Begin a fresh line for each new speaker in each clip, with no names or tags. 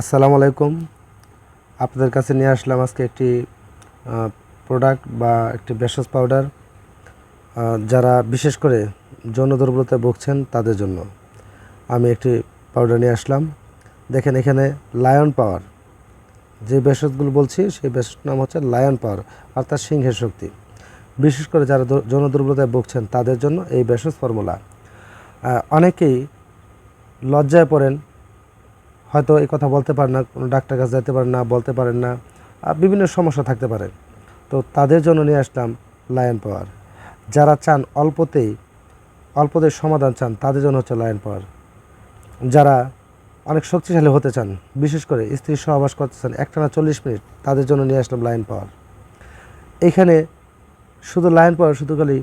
আসসালামু আলাইকুম। আপনাদের কাছে নিয়ে আসলাম আজকে একটি প্রোডাক্ট বা একটি ভেষজ পাউডার যারা বিশেষ করে যৌন দুর্বলতায় ভুগছেন তাদের জন্য। আমি একটি পাউডার নিয়ে আসলাম। দেখেন এখানে লায়ন পাওয়ার যে ভেষজগুলো বলছি, সেই ভেষজ নাম হচ্ছে লায়ন পাওয়ার অর্থাৎ সিংহের শক্তি। বিশেষ করে যারা যৌন দুর্বলতায় ভুগছেন তাদের জন্য এই ভেষজ ফর্মুলা অনেকেই লজ্জায় পড়েন হয়তো এই কথা বলতে পারেন না, কোনো ডাক্তার কাছে যেতে পারেন না, বলতে পারেন না বিভিন্ন সমস্যা থাকতে পারে। তো তাদের জন্য নিয়ে আসলাম লায়ন পাওয়ার যারা চান অল্পতেই অল্পতেই সমাধান চান, তাদের জন্য হচ্ছে লায়ন পাওয়ার যারা অনেক শক্তিশালী হতে চান, বিশেষ করে স্ত্রী সহবাস করতে চান, একটানা চল্লিশ মিনিট, তাদের জন্য নিয়ে আসলাম লায়ন পাওয়ার এখানে শুধু লায়ন পাওয়ার শুধু খালি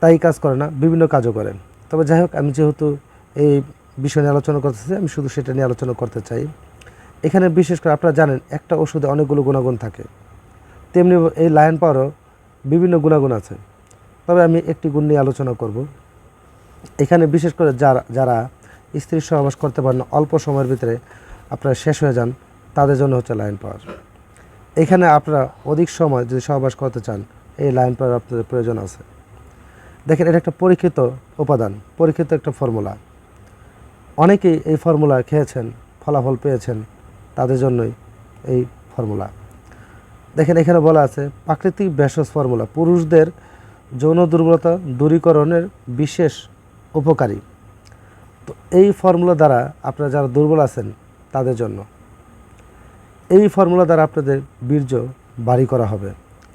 তাই কাজ করে না, বিভিন্ন কাজও করেন। তবে যাই হোক, আমি যেহেতু এই বিষয় নিয়ে আলোচনা করতেছি, আমি শুধু সেটা নিয়ে আলোচনা করতে চাই। এখানে বিশেষ করে আপনারা জানেন, একটা ওষুধে অনেকগুলো গুণাগুণ থাকে। তেমনি এই লায়ন পাওয়ারও বিভিন্ন গুণাগুণ আছে। তবে আমি একটি গুণ নিয়ে আলোচনা করব। এখানে বিশেষ করে যারা যারা স্ত্রীর সহবাস করতে পারেন, অল্প সময়ের ভিতরে আপনারা শেষ হয়ে যান, তাদের জন্য হচ্ছে লাইন পাওয়ার এখানে আপনারা অধিক সময় যদি সহবাস করতে চান, এই লাইন পাওয়ার আপনাদের প্রয়োজন আছে। দেখেন, এটা একটা পরীক্ষিত উপাদান, পরীক্ষিত একটা ফর্মুলা অনেকেই এই ফর্মুলা খেয়েছেন, ফলাফল পেয়েছেন তাদের জন্যই এই ফর্মুলা। দেখেন এখানে বলা আছে, প্রাকৃতিক ভেষজ ফর্মুলা, পুরুষদের যৌন দুর্বলতা দূরীকরণের বিশেষ উপকারী। তো এই ফর্মুলা দ্বারা আপনারা যারা দুর্বল আছেন তাদের জন্য, এই ফর্মুলা দ্বারা আপনাদের বীর্য বাড়ি করা হবে।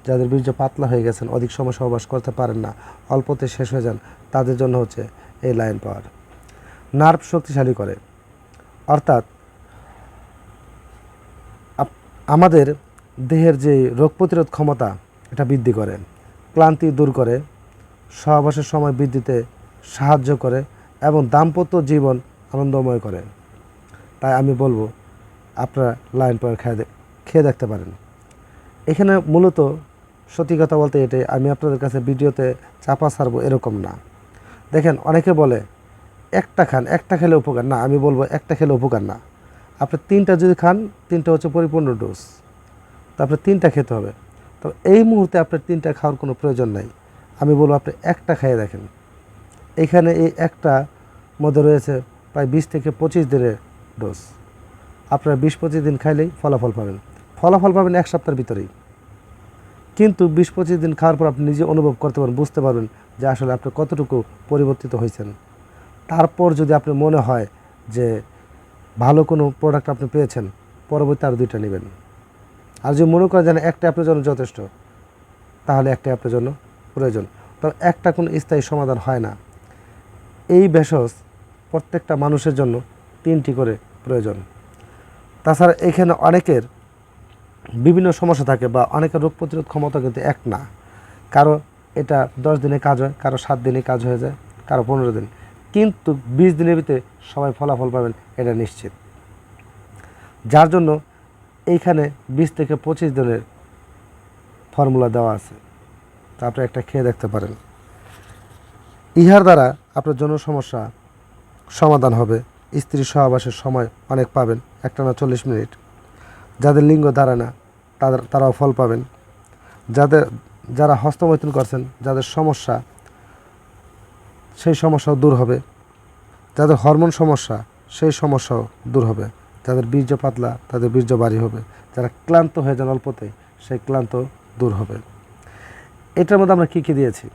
যাদের বীর্য পাতলা হয়ে গেছেন, অধিক সময় সহবাস করতে পারেন না, অল্পতে শেষ হয়ে যান, তাদের জন্য হচ্ছে এই লাইন পাওয়ার। নার্ভ শক্তিশালী করে। অর্থাৎ আমাদের দেহের যে রোগ প্রতিরোধ ক্ষমতা, এটা বৃদ্ধি করে, ক্লান্তি দূর করে, সহবাসের সময় বৃদ্ধিতে সাহায্য করে এবং দাম্পত্য জীবন আনন্দময় করে। তাই আমি বলব, আপনারা লাইন পাওয়ার খেয়ে খেয়ে দেখতে পারেন। এখানে মূলত সত্যি কথা বলতে এটাই, আমি আপনাদের কাছে ভিডিওতে চাপা ছাড়বো এরকম না। দেখেন, অনেকে বলে একটা খান, একটা খেলে উপকার। না, আমি বলব একটা খেলে উপকার না। আপনি তিনটা যদি খান, তিনটা হচ্ছে পরিপূর্ণ ডোজ তারপরে তিনটা খেতে হবে। তো এই মুহূর্তে আপনার তিনটা খাওয়ার কোনো প্রয়োজন নাই। আমি বলব আপনি একটা খেয়ে দেখেন। এখানে এই একটা মধ্যে রয়েছে প্রায় বিশ থেকে পঁচিশ দিনের ডোজ আপনারা বিশ পঁচিশ দিন খাইলেই ফলাফল পাবেন। ফলাফল পাবেন এক সপ্তাহের ভিতরেই। কিন্তু বিশ পঁচিশ দিন খাওয়ার পর আপনি নিজে অনুভব করতে পারবেন, বুঝতে পারবেন যে আসলে আপনি কতটুকু পরিবর্তিত হয়েছেন। তারপর যদি আপনার মনে হয় যে ভালো কোনো প্রোডাক্ট আপনি পেয়েছেন পরবর্তী আর দুইটা নেবেন। আর যদি মনে করেন যেন একটা আপনার জন্য যথেষ্ট, তাহলে একটা আপনার জন্য প্রয়োজন। তবে একটা কোনো স্থায়ী সমাধান হয় না। এই ভেষজ প্রত্যেকটা মানুষের জন্য তিনটি করে প্রয়োজন। তাছাড়া এখানে অনেকের বিভিন্ন সমস্যা থাকে বা অনেকের রোগ প্রতিরোধ ক্ষমতা কিন্তু এক না। কারও এটা দশ দিনে কাজ হয়, কারও সাত দিনে কাজ হয়ে যায়, কারও পনেরো দিন। কিন্তু বিশ দিনের ভিতরে সবাই ফলাফল পাবেন, এটা নিশ্চিত। যার জন্য এইখানে বিশ থেকে পঁচিশ দিনের ফর্মুলা দেওয়া আছে। তা আপনি একটা খেয়ে দেখতে পারেন। ইহার দ্বারা আপনার জন্য সমস্যা সমাধান হবে। স্ত্রী সহবাসের সময় অনেক পাবেন একটানা চল্লিশ মিনিট। যাদের লিঙ্গ দাঁড়ায় না, তাদের, তারাও ফল পাবেন। যাদের, যারা হস্তমৈথুন করছেন, যাদের সমস্যা সেই সমস্যাও দূর হবে। যাদের হরমোন সমস্যা, সেই সমস্যাও দূর হবে। যাদের বীর্য পাতলা, তাদের বীর্য বাড়ি হবে। যারা ক্লান্ত হয়ে যান অল্পতে, সেই ক্লান্ত দূর হবে। এটার মধ্যে আমরা কী কী দিয়েছি?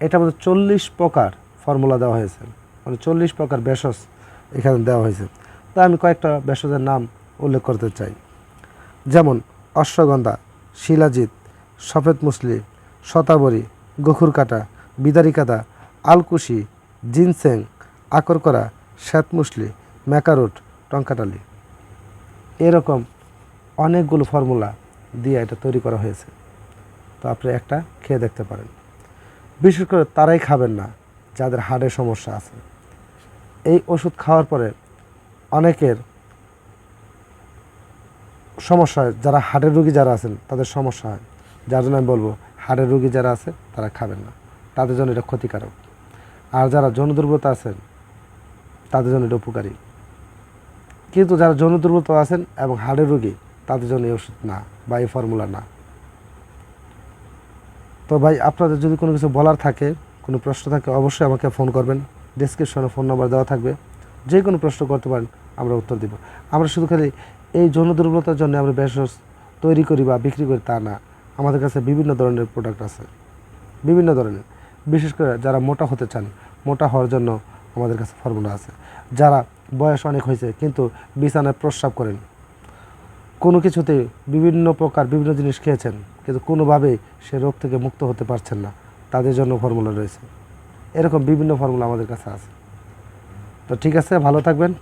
এটার মধ্যে চল্লিশ প্রকার ফর্মুলা দেওয়া হয়েছে। মানে চল্লিশ প্রকার ভেষজ এখানে দেওয়া হয়েছে। তা আমি কয়েকটা ভেষজের নাম উল্লেখ করতে চাই। যেমন, ashwagandha, shilajit safed musli, shatavari, গখুরকাটা, vidarikanda alkushi, ginseng, akarkara, shwetmusli, maca root tongkat ali এরকম অনেকগুলো ফর্মুলা দিয়ে এটা তৈরি করা হয়েছে। তো আপনি একটা খেয়ে দেখতে পারেন। বিশেষ করে তারাই খাবেন না, যাদের হাড়ের সমস্যা আছে। এই ওষুধ খাওয়ার পরে অনেকের সমস্যা হয়, যারা হার্টের রুগী যারা আছেন, তাদের সমস্যা হয়। যার জন্য আমি বলব হার্টের রুগী যারা আছে, তারা খাবেন না। তাদের জন্য এটা ক্ষতিকারক। আর যারা যৌন দুর্বলতা আছেন, তাদের জন্য এটা উপকারী। কিন্তু যারা যৌন দুর্বলতা আছেন এবং হাড়ের রোগী, তাদের জন্য এই ওষুধ না বা এই ফর্মুলা না। তো ভাই, আপনাদের যদি কোনো কিছু বলার থাকে, কোনো প্রশ্ন থাকে, অবশ্যই আমাকে ফোন করবেন। ডিসক্রিপশনে ফোন নাম্বার দেওয়া থাকবে। যে কোনো প্রশ্ন করতে পারেন, আমরা উত্তর দিব। আমরা শুধু খালি এই যৌন দুর্বলতার জন্য আমরা ভেষজ তৈরি করি বা বিক্রি করি তা না। আমাদের কাছে বিভিন্ন ধরনের প্রোডাক্ট আছে। বিভিন্ন ধরনের। বিশেষ করে যারা মোটা হতে চান, মোটা হওয়ার জন্য আমাদের কাছে ফর্মুলা আছে। যারা বয়স অনেক হয়েছে, কিন্তু বিছানায় প্রস্রাব করেন, কোনো কিছুতে বিভিন্ন প্রকার বিভিন্ন জিনিস খেয়েছেন, কিন্তু কোনোভাবেই সে রোগ থেকে মুক্ত হতে পারছেন না, তাদের জন্য ফর্মুলা রয়েছে। এরকম বিভিন্ন ফর্মুলা আমাদের কাছে আছে। তো ঠিক আছে, ভালো থাকবেন।